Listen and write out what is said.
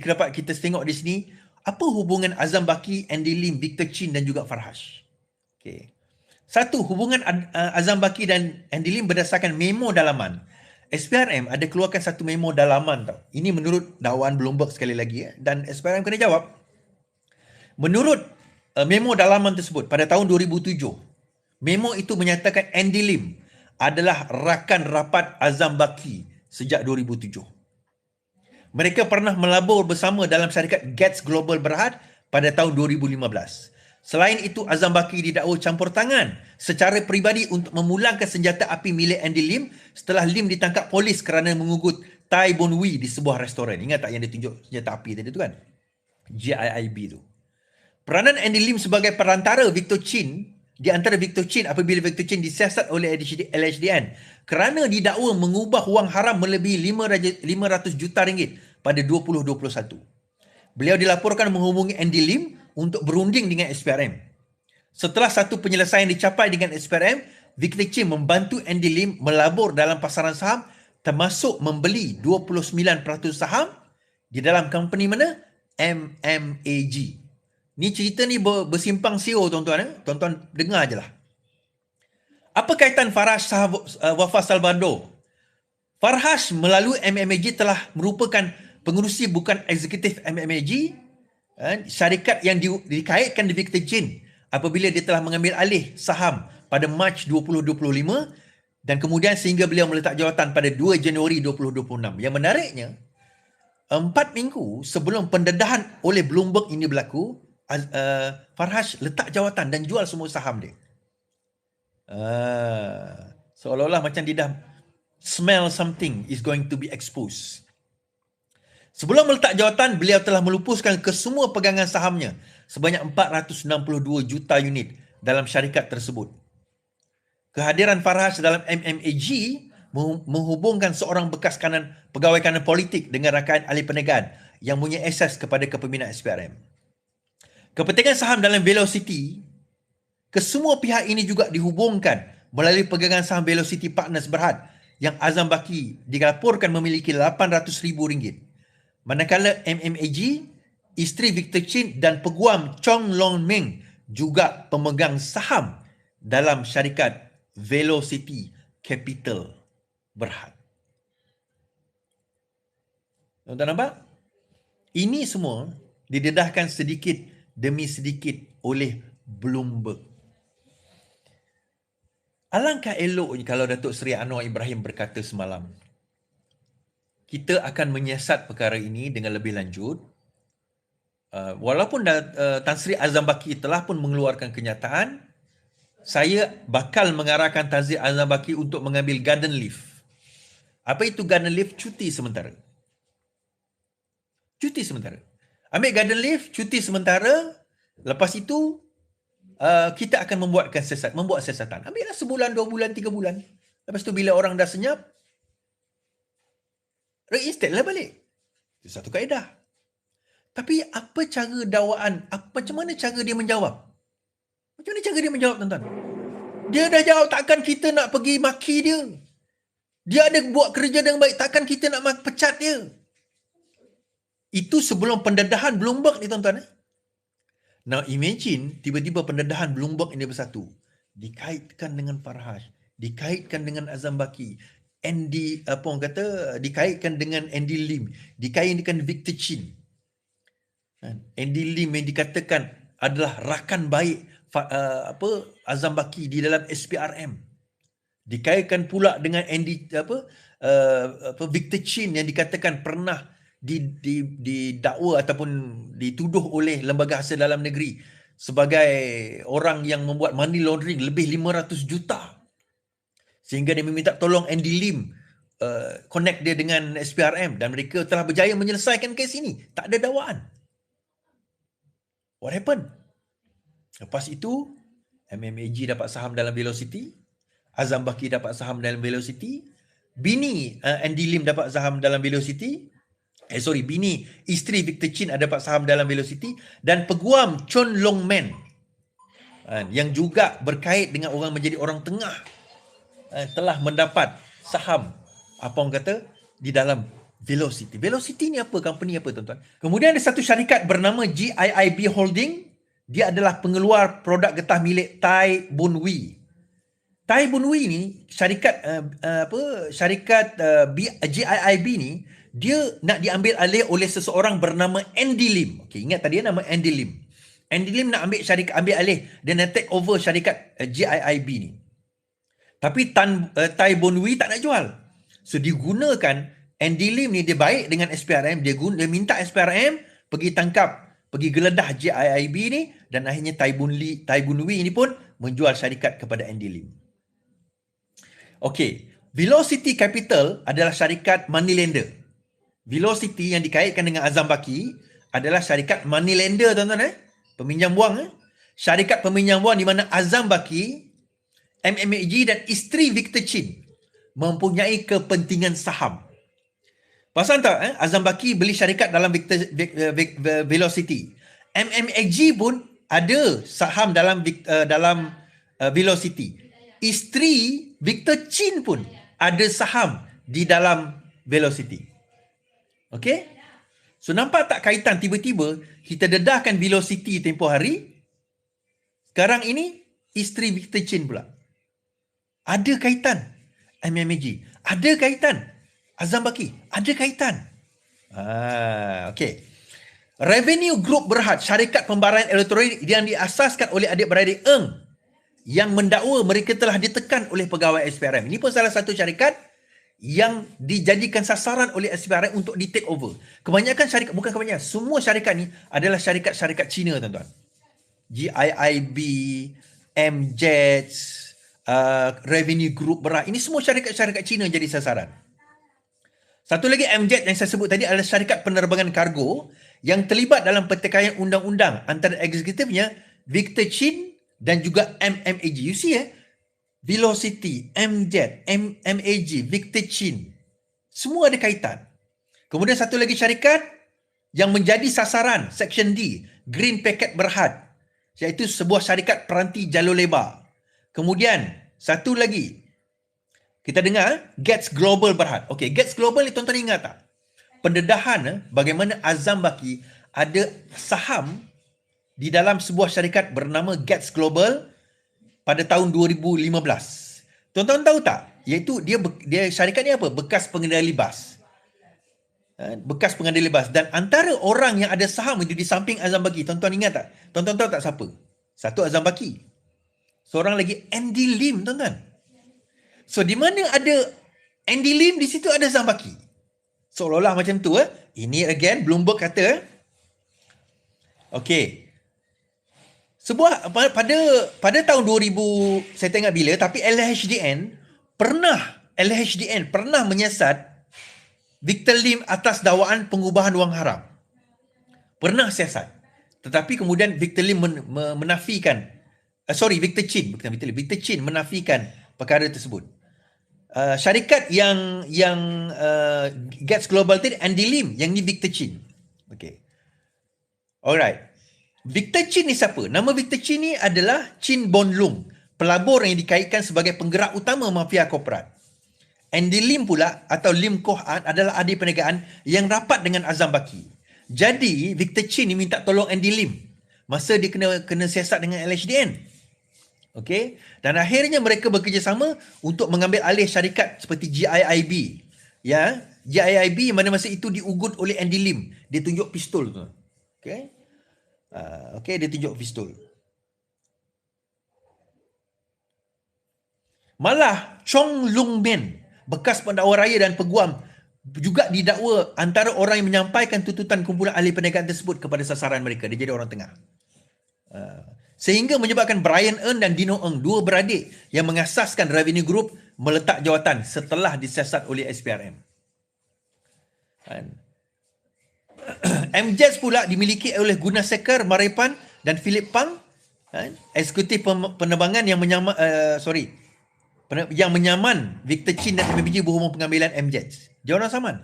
Kenapa kita tengok di sini apa hubungan Azam Baki, Andy Lim, Victor Chin dan juga Farhash. Okay. Satu, hubungan uh, Azam Baki dan Andy Lim berdasarkan memo dalaman. SPRM ada keluarkan satu memo dalaman tau. Ini menurut dakwaan Bloomberg sekali lagi ya. Dan SPRM kena jawab. Menurut uh, memo dalaman tersebut pada tahun 2007, memo itu menyatakan Andy Lim adalah rakan rapat Azam Baki sejak 2007. Mereka pernah melabur bersama dalam syarikat Gates Global Berhad pada tahun 2015. Selain itu, Azam Baki didakwa campur tangan secara peribadi untuk memulangkan senjata api milik Andy Lim setelah Lim ditangkap polis kerana mengugut Tai Bon Wee di sebuah restoran. Ingat tak yang dia tunjuk senjata api tadi tu kan? GIIB tu. Peranan Andy Lim sebagai perantara Victor Chin di antara Victor Chin apabila Victor Chin disiasat oleh LHDN kerana didakwa mengubah wang haram melebihi 500 juta ringgit pada 2021. Beliau dilaporkan menghubungi Andy Lim untuk berunding dengan SPRM. Setelah satu penyelesaian dicapai dengan SPRM, Victor Chin membantu Andy Lim melabur dalam pasaran saham termasuk membeli 29% saham di dalam company mana? MMAG. Ni cerita ni bersimpang siur tuan-tuan. Eh? Tuan-tuan dengar je lah. Apa kaitan Farhash uh, Wafa Salvador? Farhash melalui MMAG telah merupakan pengurusi bukan eksekutif MMAG Eh, syarikat yang di, dikaitkan di Victor Chin apabila dia telah mengambil alih saham pada Mac 2025 dan kemudian sehingga beliau meletak jawatan pada 2 Januari 2026. Yang menariknya, empat minggu sebelum pendedahan oleh Bloomberg ini berlaku, uh, Farhash letak jawatan dan jual semua saham dia. Uh, seolah-olah macam dia dah smell something is going to be exposed. Sebelum meletak jawatan, beliau telah melupuskan ke semua pegangan sahamnya sebanyak 462 juta unit dalam syarikat tersebut. Kehadiran Farhas dalam MMAG menghubungkan seorang bekas kanan pegawai kanan politik dengan rakan ahli perniagaan yang punya akses kepada kepimpinan SPRM. Kepentingan saham dalam Velocity, kesemua pihak ini juga dihubungkan melalui pegangan saham Velocity Partners Berhad yang Azam Baki dilaporkan memiliki RM800,000. Manakala MMAG, isteri Victor Chin dan peguam Chong Long Meng juga pemegang saham dalam syarikat Velocity Capital Berhad. Tuan-tuan nampak? Ini semua didedahkan sedikit demi sedikit oleh Bloomberg. Alangkah eloknya kalau Datuk Seri Anwar Ibrahim berkata semalam, kita akan menyiasat perkara ini dengan lebih lanjut. Uh, walaupun uh, Tan Sri Azam Baki telah pun mengeluarkan kenyataan, saya bakal mengarahkan Tan Sri Azam Baki untuk mengambil garden leave. Apa itu garden leave? Cuti sementara. Cuti sementara. Ambil garden leave, cuti sementara. Lepas itu, uh, kita akan membuatkan siasat, membuat siasatan. Ambillah sebulan, dua bulan, tiga bulan. Lepas itu bila orang dah senyap, reinstate lah balik. Itu satu kaedah. Tapi apa cara dakwaan, apa, macam mana cara dia menjawab? Macam mana cara dia menjawab tuan-tuan? Dia dah jawab takkan kita nak pergi maki dia. Dia ada buat kerja dengan baik, takkan kita nak pecat dia. Itu sebelum pendedahan Bloomberg ni tuan-tuan. Eh? Now imagine tiba-tiba pendedahan Bloomberg ini bersatu. Dikaitkan dengan Farhash. Dikaitkan dengan Azam Baki. Andy apa orang kata dikaitkan dengan Andy Lim, dikaitkan Victor Chin. Kan? Andy Lim yang dikatakan adalah rakan baik uh, apa Azam Baki di dalam SPRM. Dikaitkan pula dengan Andy apa uh, apa Victor Chin yang dikatakan pernah di di didakwa ataupun dituduh oleh lembaga hasil dalam negeri sebagai orang yang membuat money laundering lebih 500 juta sehingga dia meminta tolong Andy Lim uh, connect dia dengan SPRM dan mereka telah berjaya menyelesaikan kes ini. Tak ada dakwaan. What happened? Lepas itu, MMAG dapat saham dalam Velocity, Azam Baki dapat saham dalam Velocity, bini uh, Andy Lim dapat saham dalam Velocity, eh sorry, bini isteri Victor Chin ada dapat saham dalam Velocity dan peguam Chon Long Men uh, yang juga berkait dengan orang menjadi orang tengah eh, telah mendapat saham apa orang kata di dalam Velocity. Velocity ni apa? Company apa tuan-tuan? Kemudian ada satu syarikat bernama GIIB Holding. Dia adalah pengeluar produk getah milik Tai Bun Wee. Tai Bun Wee ni syarikat uh, uh, apa syarikat uh, B, GIIB ni dia nak diambil alih oleh seseorang bernama Andy Lim. Okey, ingat tadi nama Andy Lim. Andy Lim nak ambil syarikat ambil alih dan nak take over syarikat uh, GIIB ni. Tapi Tan uh, Tai Bun Wee tak nak jual. So digunakan Andy Lim ni dia baik dengan SPRM, dia guna dia minta SPRM pergi tangkap, pergi geledah GIIB ni dan akhirnya Tai Bun Lee, Tai Bun Wee ini pun menjual syarikat kepada Andy Lim. Okey, Velocity Capital adalah syarikat money lender. Velocity yang dikaitkan dengan Azam Baki adalah syarikat money lender tuan-tuan eh. Peminjam wang eh. Syarikat peminjam wang di mana Azam Baki, MMAG dan isteri Victor Chin mempunyai kepentingan saham. Pasal tak eh? Azam Baki beli syarikat dalam Victor, Victor, Victor, Velocity. MMAG pun ada saham dalam uh, dalam uh, Velocity. Isteri Victor Chin pun ada saham di dalam Velocity. Okay? So nampak tak kaitan tiba-tiba kita dedahkan Velocity tempoh hari. Sekarang ini isteri Victor Chin pula. Ada kaitan MMAG. Ada kaitan Azam Baki. Ada kaitan. Ah, okay. Revenue Group Berhad, syarikat pembayaran elektronik yang diasaskan oleh adik-beradik Eng yang mendakwa mereka telah ditekan oleh pegawai SPRM. Ini pun salah satu syarikat yang dijadikan sasaran oleh SPRM untuk di take over. Kebanyakan syarikat, bukan kebanyakan, semua syarikat ni adalah syarikat-syarikat Cina tuan-tuan. GIIB, MJETS, uh, Revenue Group Berhad. Ini semua syarikat-syarikat Cina jadi sasaran. Satu lagi MJET yang saya sebut tadi adalah syarikat penerbangan kargo yang terlibat dalam pertikaian undang-undang antara eksekutifnya Victor Chin dan juga MMAG. You see eh? Velocity, MJET, M- MAG, Victor Chin. Semua ada kaitan. Kemudian satu lagi syarikat yang menjadi sasaran Section D, Green Packet Berhad. Iaitu sebuah syarikat peranti jalur lebar. Kemudian satu lagi kita dengar Gets Global Berhad. Okey, Gets Global ni tuan-tuan ingat tak? Pendedahan eh, bagaimana Azam Baki ada saham di dalam sebuah syarikat bernama Gets Global pada tahun 2015. Tuan-tuan tahu tak? Iaitu dia dia syarikat ni apa? Bekas pengendali bas. Eh, bekas pengendali bas dan antara orang yang ada saham itu di samping Azam Baki, tuan-tuan ingat tak? Tuan-tuan tahu tak siapa? Satu Azam Baki. Seorang lagi Andy Lim, tuan-tuan. So di mana ada Andy Lim di situ ada Zambaki. Seolah-olah macam tu eh. Ini again Bloomberg kata eh. Okay. Sebuah pada pada tahun 2000 saya tengok bila tapi LHDN pernah LHDN pernah menyiasat Victor Lim atas dakwaan pengubahan wang haram. Pernah siasat. Tetapi kemudian Victor Lim men, menafikan uh, sorry Victor Chin bukan Victor Lim Victor Chin menafikan perkara tersebut. Uh, syarikat yang yang uh, gets global tadi Andy Lim yang ni Victor Chin. Okay. Alright. Victor Chin ni siapa? Nama Victor Chin ni adalah Chin Bon Lung, pelabur yang dikaitkan sebagai penggerak utama mafia korporat. Andy Lim pula atau Lim Koh An adalah adik perniagaan yang rapat dengan Azam Baki. Jadi Victor Chin ni minta tolong Andy Lim masa dia kena kena siasat dengan LHDN. Okey. Dan akhirnya mereka bekerjasama untuk mengambil alih syarikat seperti GIIB. Ya, GIIB mana masa itu diugut oleh Andy Lim. Dia tunjuk pistol tu. Okey. Uh, okey, dia tunjuk pistol. Malah Chong Lung Men, bekas pendakwa raya dan peguam juga didakwa antara orang yang menyampaikan tuntutan kumpulan ahli perniagaan tersebut kepada sasaran mereka. Dia jadi orang tengah. Uh, sehingga menyebabkan Brian Earn dan Dino Eng, dua beradik yang mengasaskan Revenue Group meletak jawatan setelah disiasat oleh SPRM. MJETS pula dimiliki oleh Guna Sekar, Marepan dan Philip Pang, kan? eksekutif penerbangan yang menyaman, uh, sorry, yang menyaman Victor Chin dan MBG berhubung pengambilan MJETS. Dia orang saman.